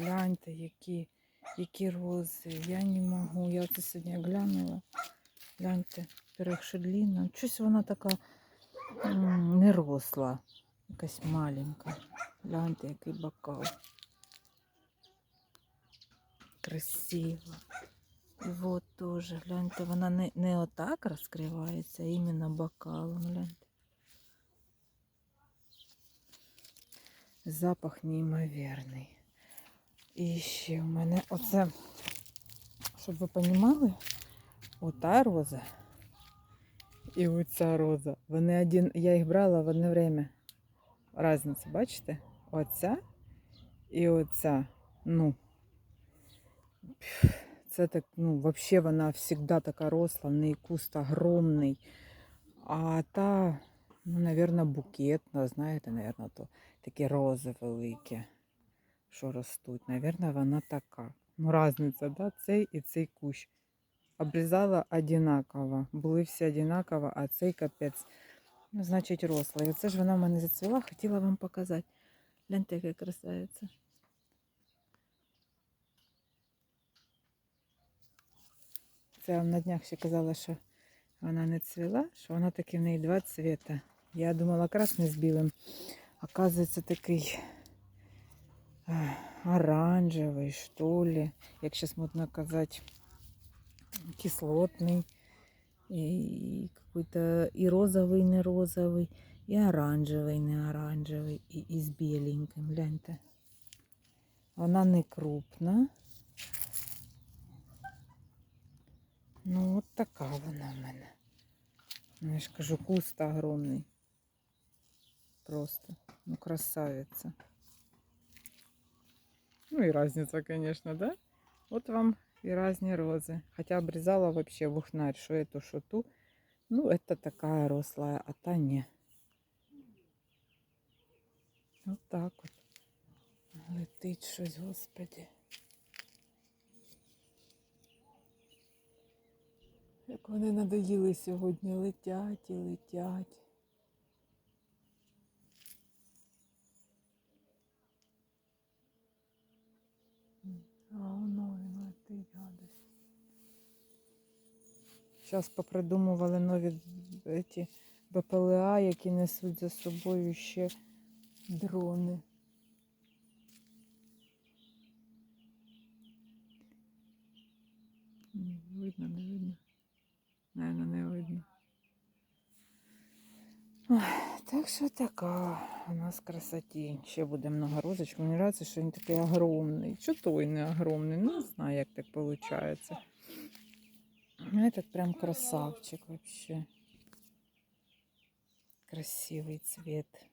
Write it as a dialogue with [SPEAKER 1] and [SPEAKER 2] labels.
[SPEAKER 1] гляньте, які, які рози. Я не можу. Я це сьогодні глянула. Гляньте, перехшедліна. Щось вона така не росла. Якась маленька. Гляньте, який бокал. Красиво. І от теж, гляньте, вона не, не отак розкривається, а іменно бокалом. Гляньте. Запах неймовірний. І ще в мене оце, щоб ви розуміли, ота роза і оця роза. Вони один, я їх брала в одне время. Разниця, бачите? Оця і оця. Ну, це так, ну, взагалі вона завжди така росла, в неї куст огромний. А та, ну, мабуть, букетна, знаєте, мабуть, то такі рози великі, що ростуть. Навірно, вона така. Ну, різниця, да? цей і цей кущ. Обрізала одинаково. Були всі одинаково, а цей капець. Ну, значить, росла. І оце ж вона в мене зацвіла, хотіла вам показати. Гляньте, яка красавиця. Це я вам на днях ще казала, що вона не цвіла, що вона таки в неї два цвіта. Я думала красний з білим. Оказується такий оранжевий, що ли, як зараз можна казати, кислотний. И какой-то и розовый, не розовый, и оранжевий, не оранжевий, і, і з біленьким. Гляньте. Вона не крупна. Ну, от така вона в мене. Ну, я ж кажу, куст огромний. Просто. Ну, красавиця. Ну и разница, конечно, да? Вот вам и разные розы. Хотя обрезала вообще бухнарь, что эту, что ту. Ну, это такая рослая, а та не. Вот так вот. Летить щось, господи. Як вони надоїли сьогодні, летять і летять. Воно він летить, гадость. Зараз попридумували нові ці БПЛА, які несуть за собою ще дрони. Видно, не видно. Наверно, не видно. Ой, так що така у нас красотень. Ще буде много розочок. Мені нравится, що він такий огромний. Чого той не огромний? Ну, не знаю, як так виходить. Этот прям красавчик вообще. Красивый цвет.